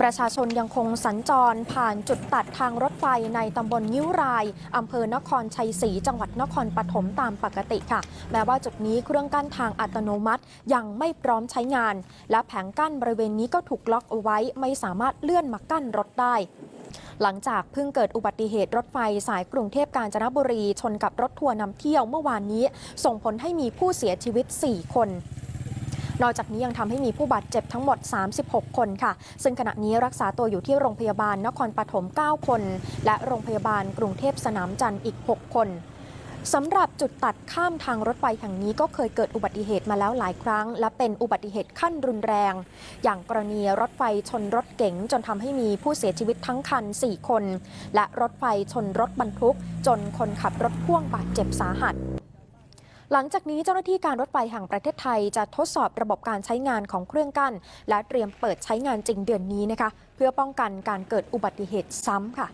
ประชาชนยังคงสัญจรผ่านจุดตัดทางรถไฟในตำบลยิ้วรายอำเภอนครชัยศรีจังหวัดนครปฐมตามปกติค่ะ แม้ว่าจุดนี้เครื่องกั้นทางอัตโนมัติยังไม่พร้อมใช้งาน และแผงกั้นบริเวณนี้ก็ถูกล็อกเอาไว้ไม่สามารถเลื่อนมากั้นรถได้หลังจากเพิ่งเกิดอุบัติเหตุรถไฟสายกรุงเทพกาญจนบุรี ชนกับรถทัวร์นำเที่ยวเมื่อวานนี้ ส่งผลให้มีผู้เสียชีวิต 4 คน นอกจากนี้ยังทำให้มีผู้บาดเจ็บทั้งหมด 36 คนค่ะ ซึ่งขณะนี้รักษาตัวอยู่ที่โรงพยาบาลนครปฐม 9 คน และโรงพยาบาลกรุงเทพสนามจันทร์อีก 6 คนสำหรับจุดตัดข้ามทางรถไฟแห่งนี้ก็เคยเกิดอุบัติเหตุมาแล้วหลายครั้ง และเป็นอุบัติเหตุขั้นรุนแรง อย่างกรณีรถไฟชนรถเก๋งจนทำให้มีผู้เสียชีวิตทั้งคัน 4 คน และรถไฟชนรถบรรทุก จนคนขับรถพ่วงบาดเจ็บสาหัส หลังจากนี้เจ้าหน้าที่การรถไฟแห่งประเทศไทยจะทดสอบระบบการใช้งานของเครื่องกั้น และเตรียมเปิดใช้งานจริงเดือนนี้นะคะ เพื่อป้องกันการเกิดอุบัติเหตุซ้ำค่ะ